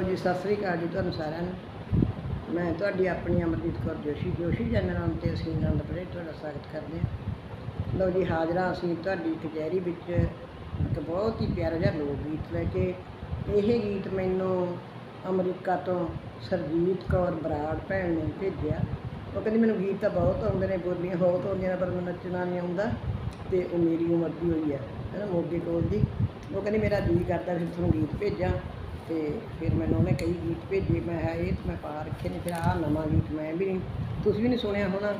ਲਓ ਜੀ, ਸਤਿ ਸ੍ਰੀ ਅਕਾਲ ਜੀ ਤੁਹਾਨੂੰ ਸਾਰਿਆਂ ਨੂੰ। ਮੈਂ ਤੁਹਾਡੀ ਆਪਣੀ ਅਮਰਜੀਤ ਕੌਰ ਜੋਸ਼ੀ। ਜੋਸ਼ੀ ਚੈਨਲ ਤੇ ਅਸੀਂ ਆਨੰਦਪੁਰੇ ਤੁਹਾਡਾ ਸਵਾਗਤ ਕਰਦੇ ਹਾਂ। ਲਓ ਜੀ, ਹਾਜ਼ਰਾਂ ਅਸੀਂ ਤੁਹਾਡੀ ਕਚਹਿਰੀ ਵਿੱਚ ਇੱਕ ਬਹੁਤ ਹੀ ਪਿਆਰਾ ਜਿਹਾ ਲੋਕ ਗੀਤ ਲੈ ਕੇ। ਇਹ ਗੀਤ ਮੈਨੂੰ ਅਮਰੀਕਾ ਤੋਂ ਸਰਜੀਤ ਕੌਰ ਬਰਾੜ ਭੈਣ ਨੇ ਭੇਜਿਆ। ਉਹ ਕਹਿੰਦੀ, ਮੈਨੂੰ ਗੀਤ ਤਾਂ ਬਹੁਤ ਆਉਂਦੇ ਨੇ, ਬੋਲੀਆਂ ਬਹੁਤ ਆਉਂਦੀਆਂ ਨੇ, ਪਰ ਮੈਨੂੰ ਨੱਚਣਾ ਨਹੀਂ ਆਉਂਦਾ ਤੇ ਉਹ ਮੇਰੀ ਉਮਰ ਦੀ ਹੋਈ ਹੈ। ਹੈ ਨਾ ਮੋਗੇ ਕੋਲ ਦੀ। ਉਹ ਕਹਿੰਦੀ, ਮੇਰਾ ਜੀ ਕਰਦਾ, ਫਿਰ ਤੁਹਾਨੂੰ ਗੀਤ ਭੇਜਾਂ। ਤੇ ਫਿਰ ਮੈਨੂੰ ਉਹਨੇ ਕਈ ਗੀਤ ਭੇਜੇ, ਮੈਂ ਕਿਹਾ ਇਹ ਤਾਂ ਮੈਂ ਪਾ ਰੱਖੇ ਨੇ, ਫਿਰ ਆਹ ਨਵਾਂ ਗੀਤ ਮੈਂ ਵੀ ਨਹੀਂ, ਤੁਸੀਂ ਵੀ ਨਹੀਂ ਸੁਣਿਆ ਹੋਣਾ।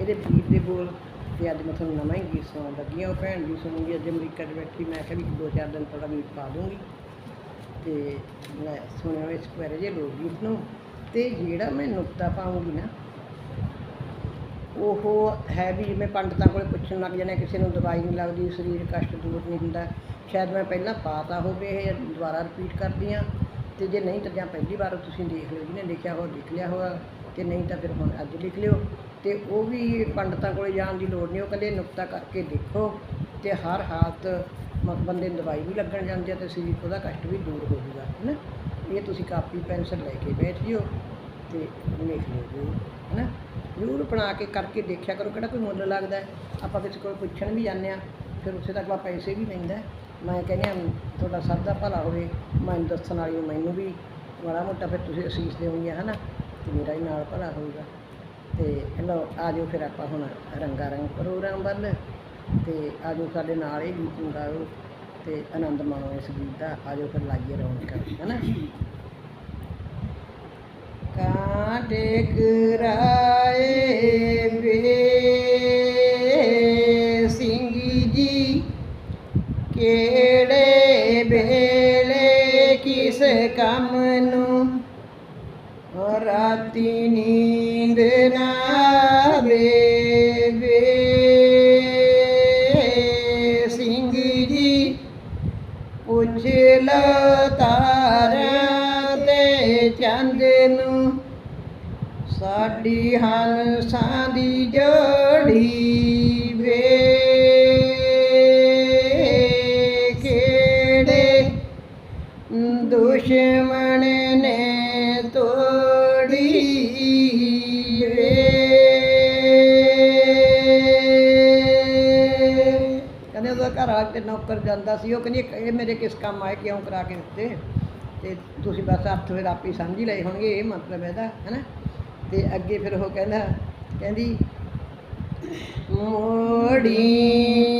ਇਹਦੇ ਪੀਰ ਦੇ ਬੋਲ, ਤੇ ਅੱਜ ਮੈਂ ਤੁਹਾਨੂੰ ਨਵਾਂ ਹੀ ਗੀਤ ਸੁਣਾਉਣ ਲੱਗੀ ਹਾਂ, ਉਹ ਭੈਣ ਵੀ ਸੁਣੂਗੀ, ਅੱਜ ਅਮਰੀਕਾ 'ਚ ਬੈਠੀ, ਮੈਂ ਕਿਹਾ ਵੀ ਦੋ ਚਾਰ ਦਿਨ ਤੁਹਾਡਾ ਗੀਤ ਪਾ ਦੂੰਗੀ। ਤੇ ਮੈਂ ਸੁਣਿਆ ਇਸ ਪਿਆਰੇ ਜਿਹੇ ਲੋਕ ਗੀਤ ਨੂੰ, ਤੇ ਜਿਹੜਾ ਮੈਂ ਨੁਕਤਾ ਪਾਉਂਗੀ ਨਾ ਉਹ ਹੈ ਵੀ ਜਿਵੇਂ ਪੰਡਤਾਂ ਕੋਲ ਪੁੱਛਣ ਲੱਗ ਜਾਂਦੇ ਕਿਸੇ ਨੂੰ ਦਵਾਈ ਨਹੀਂ ਲੱਗਦੀ, ਸਰੀਰ ਕਸ਼ਟ ਦੂਰ ਨਹੀਂ ਹੁੰਦਾ। ਸ਼ਾਇਦ ਮੈਂ ਪਹਿਲਾਂ ਪਾਤਾ ਹੋਵੇ ਇਹ, ਦੁਬਾਰਾ ਰਿਪੀਟ ਕਰਦੀ ਹਾਂ। ਤੇ ਜੇ ਨਹੀਂ ਤਾਂ ਜਾਂ ਪਹਿਲੀ ਵਾਰ ਤੁਸੀਂ ਦੇਖ ਲਿਓ, ਜਿਹਨੇ ਲਿਖਿਆ ਹੋ ਲਿਖ ਲਿਆ ਹੋਇਆ। ਤੇ ਨਹੀਂ ਤਾਂ ਫਿਰ ਹੁਣ ਅੱਜ ਲਿਖ ਲਿਓ। ਤੇ ਉਹ ਵੀ ਪੰਡਤਾਂ ਕੋਲ ਜਾਣ ਦੀ ਲੋੜ ਨਹੀਂ, ਉਹ ਕਹਿੰਦੇ ਨੁਕਤਾ ਕਰਕੇ ਦੇਖੋ। ਤੇ ਹਰ ਹਾਲਤ ਮ- ਬੰਦੇ ਨੂੰ ਦਵਾਈ ਵੀ ਲੱਗਣ ਜਾਂਦੀ ਹੈ ਤੇ ਸਰੀਰ ਉਹਦਾ ਕਸ਼ਟ ਵੀ ਦੂਰ ਹੋ ਜਾਊਗਾ ਹੈ ਨਾ ਇਹ ਤੁਸੀਂ ਕਾਪੀ, ਪੈਨਸਲ ਲੈ ਕੇ ਬੈਠ ਜਿਓ। ਤੇ ਲਿਖ ਲਿਓ ਜੀ ਹੈ ਨਾ ਜ਼ਰੂਰ ਬਣਾ ਕੇ ਕਰਕੇ ਦੇਖਿਆ ਕਰੋ ਕਿਹੜਾ ਕੋਈ ਮੁੱਲ ਲੱਗਦਾ ਆਪਾਂ ਕਿਸੇ ਕੋਲ ਪੁੱਛਣ ਵੀ ਜਾਂਦੇ ਆ ਫਿਰ ਉੱਥੇ ਤੱਕ ਆਪਾਂ ਪੈਸੇ ਵੀ ਲੈਂਦਾ ਮੈਂ ਕਹਿੰਦੀ ਹਾਂ, ਤੁਹਾਡਾ ਸਭ ਦਾ ਭਲਾ ਹੋਵੇ, ਮੈਨੂੰ ਦੱਸਣ ਵਾਲੀ ਨੂੰ ਮੈਨੂੰ ਵੀ ਮਾੜਾ ਮੋਟਾ ਫਿਰ ਤੁਸੀਂ ਅਸੀਸ ਦਿਓਗੇ ਹੈ ਨਾ ਤੇ ਮੇਰਾ ਹੀ ਨਾਲ ਭਲਾ ਹੋਊਗਾ। ਤੇ ਲਓ ਆ ਜਾਓ ਫਿਰ ਆਪਾਂ ਹੁਣ ਰੰਗਾ ਰੰਗ ਪ੍ਰੋਗਰਾਮ ਵੱਲ। ਤੇ ਆ ਜਾਓ ਸਾਡੇ ਨਾਲ ਇਹ ਗੀਤ ਨੂੰ ਗਾਓ ਤੇ ਆਨੰਦ ਮਾਣੋ ਇਸ ਗੀਤ ਦਾ। ਆ ਜਾਓ ਫਿਰ ਲਾਈਏ ਰੌਣਕ ਹੈ ਨਾ ਕਾਂਟੇ ਕਰਾਏ ਵੇ ਸਿੰਘ ਜੀ ਕਿਹੜੇ ਵੇਲੇ ਕਿਸ ਕੰਮ ਨੂੰ? ਰਾਤੀ ਨੀਂਦ ਨਾ ਸਾਡੀ ਹੰਸਾਂ ਦੀ ਜੋੜੀ ਵੇ ਕਿਹੜੇ ਦੁਸ਼ਮਣ ਨੇ ਤੋੜੀ ਵੇ ਕਹਿੰਦੇ ਉਹਦਾ ਘਰ ਆ ਕੇ ਨੌਕਰ ਜਾਂਦਾ ਸੀ, ਉਹ ਕਹਿੰਦੀ, ਇਹ ਮੇਰੇ ਕਿਸ ਕੰਮ ਆਏ, ਕਿਉਂ ਕਰਾ ਕੇ ਦਿੱਤੇ? ਤੇ ਤੁਸੀਂ ਬਸ ਅਰਥ ਫਿਰ ਆਪੇ ਸਮਝ ਹੀ ਲਏ ਹੋਣਗੇ, ਇਹ ਮਤਲਬ ਇਹਦਾ ਹੈਨਾ ਤੇ ਅੱਗੇ ਫਿਰ ਉਹ ਕਹਿੰਦਾ ਕਹਿੰਦੀ ਮੋੜੀ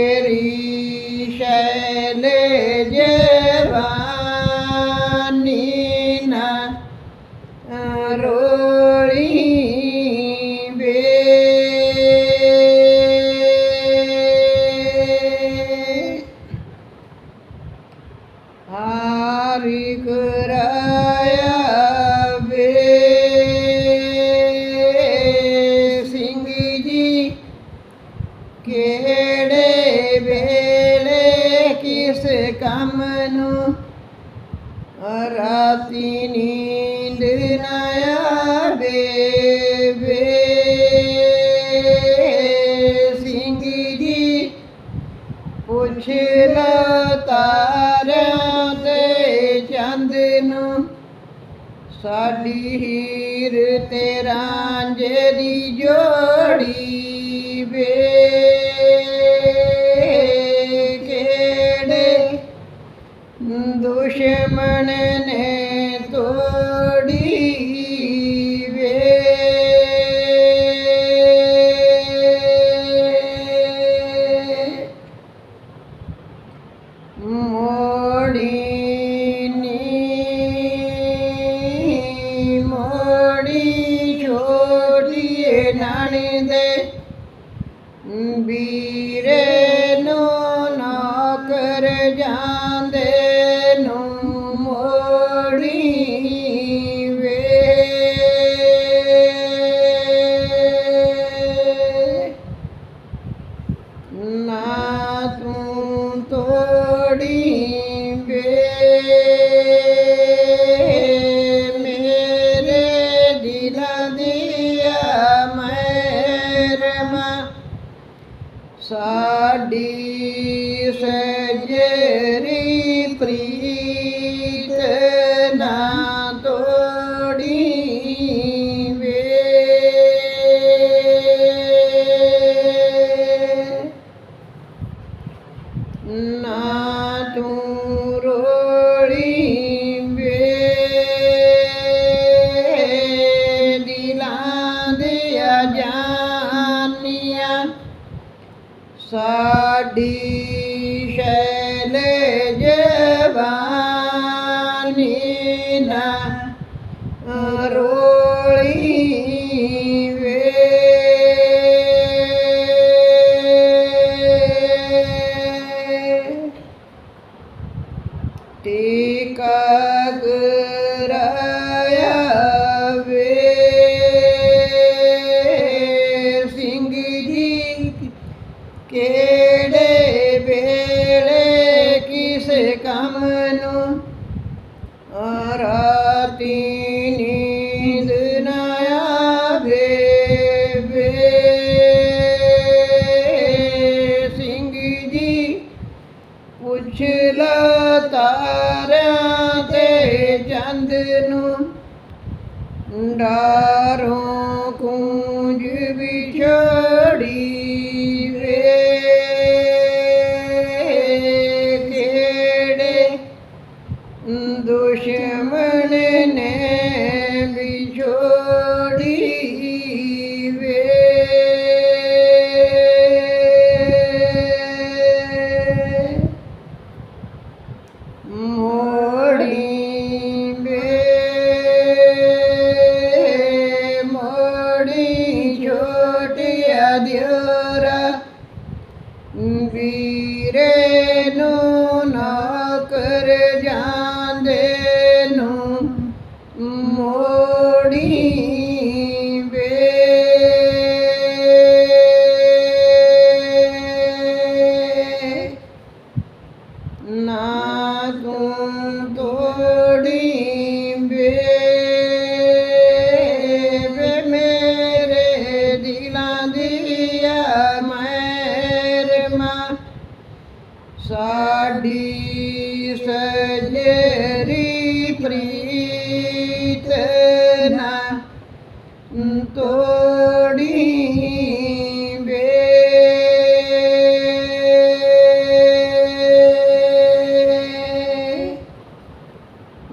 ਦਿਲ ਤਾਰਿਆਂ ਤੇ ਚੰਦ ਨੂੰ। ਸਾਡੀ ਹੀਰ ਤੇ ਰਾਂਝੇ ਦੀ ਜੋੜੀ ਵੇ। લાડી સજરી પ્રિય ਸਾਡੀ ਸ਼ੈਲ ਜਵਾਨੀ ਨਾ ਰੋਲੀ ਵੇ। ਟੀਕਾ ਕਰਾਇਆ Ananda. ਵੀਰੇ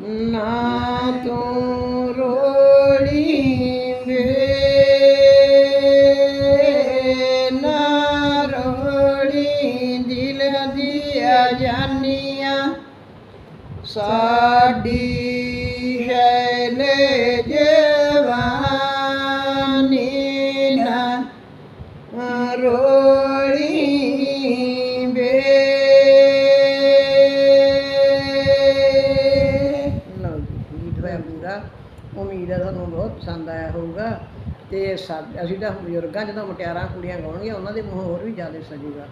ਨਾ ਤੂੰ ਪਸੰਦ ਆਇਆ ਹੋਊਗਾ ਤੇ ਸਾ- ਅਸੀਂ ਤਾਂ ਬਜ਼ੁਰਗਾਂ ਜਦੋਂ ਮੁਟਿਆਰਾਂ ਕੁੜੀਆਂ ਗਾਉਣਗੀਆਂ, ਉਹਨਾਂ ਦੇ ਮੂੰਹ ਹੋਰ ਵੀ ਜ਼ਿਆਦਾ ਸਜੂਗਾ।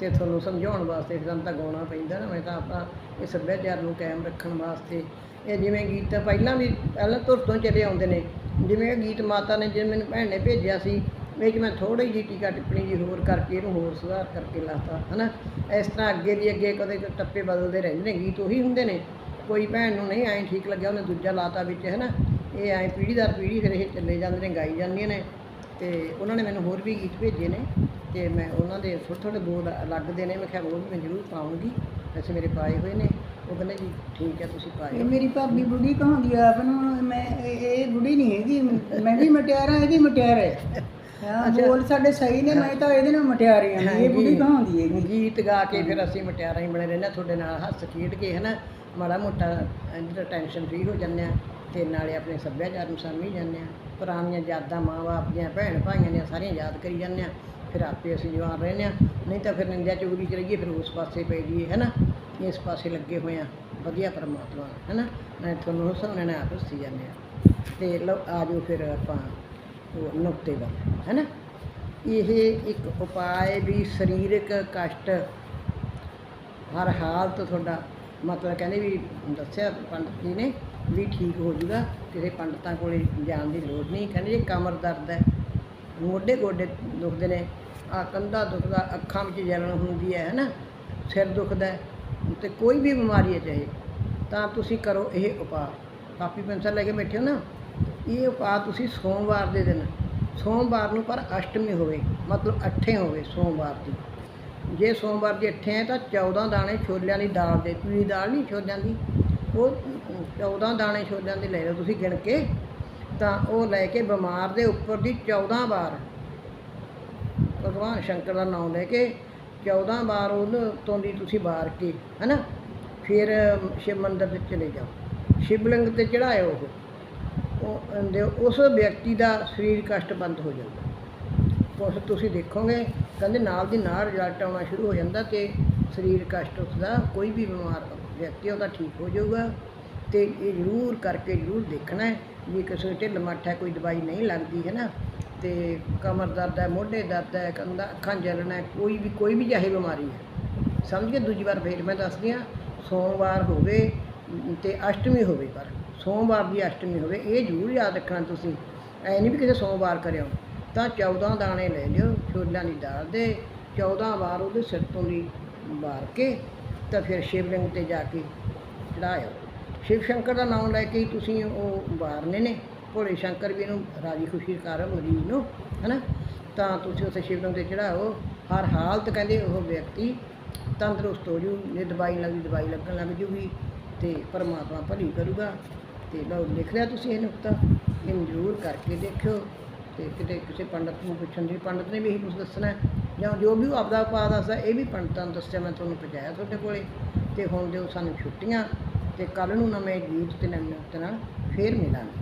ਤੇ ਤੁਹਾਨੂੰ ਸਮਝਾਉਣ ਵਾਸਤੇ ਸਾਨੂੰ ਤਾਂ ਗਾਉਣਾ ਪੈਂਦਾ ਨਾ, ਮੈਂ ਤਾਂ ਆਪਾਂ ਇਹ ਸੱਭਿਆਚਾਰ ਨੂੰ ਕਾਇਮ ਰੱਖਣ ਵਾਸਤੇ। ਇਹ ਜਿਵੇਂ ਗੀਤ ਪਹਿਲਾਂ ਵੀ ਪਹਿਲਾਂ ਤੁਰ ਤੋਂ ਚਲੇ ਆਉਂਦੇ ਨੇ। ਜਿਵੇਂ ਗੀਤ ਮਾਤਾ ਨੇ, ਜਿਵੇਂ ਮੈਨੂੰ ਭੈਣ ਨੇ ਭੇਜਿਆ ਸੀ, ਵਿੱਚ ਮੈਂ ਥੋੜੀ ਜਿਹੀ ਟੀਕਾ ਟਿੱਪਣੀ ਜੀ ਹੋਰ ਕਰਕੇ ਇਹਨੂੰ ਹੋਰ ਸੁਧਾਰ ਕਰਕੇ ਲਾਤਾ, ਹਨਾ? ਇਸ ਤਰ੍ਹਾਂ ਅੱਗੇ ਦੀ ਅੱਗੇ ਕਦੇ ਟੱਪੇ ਬਦਲਦੇ ਰਹਿੰਦੇ ਨੇ, ਗੀਤ ਉਹੀ ਹੁੰਦੇ ਨੇ। ਕੋਈ ਭੈਣ ਨੂੰ ਨਹੀਂ ਐਂ ਠੀਕ ਲੱਗਿਆ, ਉਹਨੇ ਦੂਜਾ ਲਾਤਾ ਵਿੱਚ, ਹਨਾ? ਇਹ ਐ ਪੀੜ੍ਹੀ ਦਰ ਪੀੜ੍ਹੀ ਫਿਰ ਇਹ ਚੱਲੇ ਜਾਂਦੇ ਨੇ ਗਾਈ ਜਾਂਦੀਆਂ ਨੇ ਤੇ ਉਹਨਾਂ ਨੇ ਮੈਨੂੰ ਹੋਰ ਵੀ ਗੀਤ ਭੇਜੇ ਨੇ ਤੇ ਮੈਂ ਉਹਨਾਂ ਦੇ ਥੋੜ੍ਹੇ ਥੋੜ੍ਹੇ ਬੋਲ ਲੱਗਦੇ ਨੇ ਮੈਂ ਕਿਹਾ ਉਹ ਵੀ ਮੈਂ ਜ਼ਰੂਰ ਪਾਉਂਗੀ ਵੈਸੇ ਮੇਰੇ ਪਾਏ ਹੋਏ ਨੇ ਉਹ ਕਹਿੰਦੇ ਜੀ ਠੀਕ ਹੈ ਤੁਸੀਂ ਇਹ ਪਾਇਓ ਮੇਰੀ ਭਾਬੀ ਬੁੱਢੀ ਕਹਾਉਂਦੀ ਆ ਆਪ ਨੂੰ ਮੈਂ ਇਹ ਇਹ ਬੁੱਢੀ ਨਹੀਂ ਹੈਗੀ ਮੈਂ ਵੀ ਮਟਿਆਰ ਇਹਦੀ ਮਟਿਆਰ ਹੈ ਹਾਂ। ਬੋਲ ਸਾਡੇ ਸਹੀ ਨੇ ਮੈਂ ਤਾਂ ਇਹਦੇ ਨਾਲ ਮਟਿਆਰ ਹਾਂ ਇਹ ਬੁੱਢੀ। ਕਹਾਉਂਦੀ ਹੈਗੀ ਗੀਤ ਗਾ ਕੇ ਫਿਰ ਅਸੀਂ ਮਟਿਆਰਾਂ ਹੀ ਬਣੇ ਰਹਿੰਦੇ ਹਾਂ, ਤੁਹਾਡੇ ਨਾਲ ਹੱਸ ਖੇਡ ਕੇ ਹਨਾ ਮਾੜਾ ਮੋਟਾ ਜਿਹੜਾ ਟੈਨਸ਼ਨ ਫ੍ਰੀ ਹੋ ਜਾਂਦੇ ਆ ਤੇ ਨਾਲੇ ਆਪਣੇ ਸੱਭਿਆਚਾਰ ਨੂੰ ਸਮਝੀ ਜਾਂਦੇ ਆ ਪੁਰਾਣੀਆਂ ਯਾਦਾਂ ਮਾਂ-ਬਾਪ ਦੀਆਂ, ਭੈਣ ਭਾਈਆਂ ਦੀਆਂ ਸਾਰੀਆਂ ਯਾਦ ਕਰੀ ਜਾਂਦੇ ਆ ਫਿਰ ਆਪੇ ਅਸੀਂ ਜਵਾਨ ਰਹਿੰਦੇ ਆ ਨਹੀਂ ਤਾਂ ਫਿਰ ਨਿੰਦਿਆ ਚੁਗਲੀ ਚ ਰਹੀਏ, ਫਿਰ ਉਸ ਪਾਸੇ ਪੈ ਜਾਈਏ ਹਨਾ ਇਸ ਪਾਸੇ ਲੱਗੇ ਹੋਏ ਆ ਵਧੀਆ ਪਰਮਾਤਮਾ ਹਨਾ ਮੈਂ ਤੁਹਾਨੂੰ ਹਸਾਉਣੇ ਨਾਲ ਆਪ ਹੱਸੀ ਜਾਂਦੇ ਆ ਤੇ ਲਓ, ਆ ਜਾਓ ਫਿਰ ਆਪਾਂ ਉਹ ਨੁਕਤੇ ਵੱਲ ਹੈਨਾ ਇਹ ਇੱਕ ਉਪਾਅ ਵੀ ਸਰੀਰਕ ਕਸ਼ਟ ਹਰ ਹਾਲਤ ਤੁਹਾਡਾ ਮਤਲਬ ਕਹਿੰਦੇ ਵੀ ਦੱਸਿਆ ਪੰਡਤ ਜੀ ਨੇ ਵੀ ਠੀਕ ਹੋ ਜੂਗਾ ਕਿਸੇ ਪੰਡਤਾਂ ਕੋਲੇ ਜਾਣ ਦੀ ਲੋੜ ਨਹੀਂ। ਕਹਿੰਦੇ ਜੇ ਕਮਰ ਦਰਦ ਹੈ। ਮੋਢੇ ਗੋਡੇ ਦੁਖਦੇ ਨੇ। ਆ ਕੰਧਾ ਦੁਖਦਾ ਅੱਖਾਂ ਵਿੱਚ ਜਲਨ ਹੁੰਦੀ ਹੈ ਹੈਨਾ? ਸਿਰ ਦੁਖਦਾ ਹੈ, ਤੇ ਕੋਈ ਵੀ ਬਿਮਾਰੀ ਹੈ ਚਾਹੇ ਤਾਂ ਤੁਸੀਂ ਕਰੋ ਇਹ ਉਪਾਅ। ਕਾਪੀ ਪੈਨਸਲ ਲੈ ਕੇ ਬੈਠੇ ਹੋ ਨਾ? ਇਹ ਉਪਾਅ ਤੁਸੀਂ ਸੋਮਵਾਰ ਦੇ ਦਿਨ ਸੋਮਵਾਰ ਨੂੰ ਪਰ ਅਸ਼ਟਮੀ ਹੋਵੇ ਮਤਲਬ ਅੱਠੇ ਹੋਵੇ ਸੋਮਵਾਰ ਦੀ। ਜੇ ਸੋਮਵਾਰ ਦੀ ਅੱਠੇ ਹੈ ਤਾਂ 14 ਦਾਣੇ ਛੋਲਿਆਂ ਦੀ ਦਾਲ ਦੇ ਪੀਲੀ ਦਾਲ ਨਹੀਂ ਛੋਲਿਆਂ ਦੀ। ਉਹ 14 ਦਾਣੇ ਛੋਲਿਆਂ ਦੇ ਲੈ ਲਓ ਤੁਸੀਂ ਗਿਣ ਕੇ, ਤਾਂ ਉਹ ਲੈ ਕੇ ਬਿਮਾਰ ਦੇ ਉੱਪਰ ਦੀ 14 ਵਾਰ, ਭਗਵਾਨ ਸ਼ੰਕਰ ਦਾ ਨਾਮ ਲੈ ਕੇ 14 ਵਾਰ ਉਹਨੂੰ ਤੋਂ ਦੀ ਤੁਸੀਂ ਵਾਰ ਕੇ, ਹੈਨਾ? ਫਿਰ ਸ਼ਿਵ ਮੰਦਰ ਤੇ ਚਲੇ ਜਾਓ। ਸ਼ਿਵਲਿੰਗ ਤੇ ਚੜਾਇਓ ਉਹ। ਉਹ ਉਸ ਵਿਅਕਤੀ ਦਾ ਸਰੀਰ ਕਸ਼ਟ ਬੰਦ ਹੋ ਜਾਂਦਾ। ਉਸ ਤੁਸੀਂ ਦੇਖੋਗੇ, ਕਹਿੰਦੇ ਨਾਲ ਦੀ ਨਾਲ ਰਿਜ਼ਲਟ ਆਉਣਾ ਸ਼ੁਰੂ ਹੋ ਜਾਂਦਾ ਤੇ ਸਰੀਰ ਕਸ਼ਟ, ਉਸਦਾ ਕੋਈ ਵੀ ਬਿਮਾਰ ਵਿਅਕਤੀ ਉਹਦਾ ਠੀਕ ਹੋ ਜਾਊਗਾ ਤੇ ਇਹ ਜ਼ਰੂਰ ਕਰਕੇ ਜ਼ਰੂਰ ਦੇਖਣਾ ਹੈ ਵੀ ਕਿਸੇ ਢਿੱਲ ਮੱਠ ਹੈ ਕੋਈ ਦਵਾਈ ਨਹੀਂ ਲੱਗਦੀ ਹੈ ਨਾ? ਤੇ ਕਮਰ ਦਰਦ ਹੈ ਮੋਢੇ ਦਰਦ ਹੈ ਕੰਧਾ ਅੱਖਾਂ ਜਲਣਾ ਕੋਈ ਵੀ ਕੋਈ ਵੀ ਚਾਹੇ ਬਿਮਾਰੀ ਹੈ। ਸਮਝ ਕੇ ਦੂਜੀ ਵਾਰ ਫੇਰ ਮੈਂ ਦੱਸਦੀ ਹਾਂ ਸੋਮਵਾਰ ਹੋਵੇ ਅਮ, ਤੇ ਅਸ਼ਟਮੀ ਹੋਵੇ ਪਰ ਸੋਮਵਾਰ ਦੀ ਅਸ਼ਟਮੀ ਹੋਵੇ ਇਹ ਜ਼ਰੂਰ ਯਾਦ ਰੱਖਣਾ ਤੁਸੀਂ। ਐ ਨਹੀਂ ਵੀ ਕਿਸੇ ਸੋਮਵਾਰ ਕਰਿਓ ਤਾਂ 14 ਦਾਣੇ ਲੈ ਲਿਓ ਛੋਲਿਆਂ ਦੀ ਦਾਲ ਦੇ 14 ਵਾਰ ਉਹਦੇ ਸਿਰ ਤੋਂ ਦੀ ਵਾਰ ਕੇ ਤਾਂ ਫਿਰ ਸ਼ਿਵਲਿੰਗ ਤੇ ਜਾ ਕੇ ਚੜਾਇਓ ਸ਼ਿਵ ਸ਼ੰਕਰ ਦਾ ਨਾਮ ਲੈ ਕੇ ਹੀ ਤੁਸੀਂ ਉਹ ਵਾਰਨੇ ਨੇ। ਭੋਲੇ ਸ਼ੰਕਰ ਵੀ ਇਹਨੂੰ ਰਾਜੀ ਖੁਸ਼ੀ ਕਰ ਮਰੀਜ਼ ਨੂੰ, ਹੈਨਾ? ਤਾਂ ਤੁਸੀਂ ਉੱਥੇ ਸ਼ਿਵਲਿੰਗ ਤੇ ਚੜਾਓ ਹਰ ਹਾਲਤ ਕਹਿੰਦੇ ਉਹ ਵਿਅਕਤੀ ਤੰਦਰੁਸਤ ਹੋ ਜੂ, ਜੇ ਦਵਾਈ ਲੱਗੀ ਦਵਾਈ ਲੱਗਣ ਲੱਗ ਜੂਗੀ ਤੇ ਪਰਮਾਤਮਾ ਭਲੀ ਕਰੂਗਾ। ਤੇ ਲਓ, ਲਿਖ ਲਿਆ ਤੁਸੀਂ ਇਹ ਨੁਕਤਾ, ਇਹਨੂੰ ਜ਼ਰੂਰ ਕਰਕੇ ਦੇਖਿਓ। ਤੇ ਕਿਤੇ ਕਿਸੇ ਪੰਡਤ ਨੂੰ ਪੁੱਛਣ ਦੀ, ਪੰਡਤ ਨੇ ਵੀ ਇਹੀ ਕੁਝ ਦੱਸਣਾ ਜਾਂ ਜੋ ਵੀ ਉਹ ਆਪਦਾ ਉਪਾਅ ਦੱਸਦਾ ਇਹ ਵੀ ਪੰਡਤਾਂ ਨੂੰ ਦੱਸਿਆ, ਮੈਂ ਤੁਹਾਨੂੰ ਪਹੁੰਚਾਇਆ ਤੁਹਾਡੇ ਕੋਲੇ। ਤੇ ਹੁਣ ਦਿਓ ਸਾਨੂੰ ਛੁੱਟੀਆਂ, ਤੇ ਕੱਲ ਨੂੰ ਨਵੇਂ ਗੀਤ ਤੇ ਨਵੇਂ ਨੁਕਤੇ ਨਾਲ ਫੇਰ ਮਿਲਾਂਗੇ।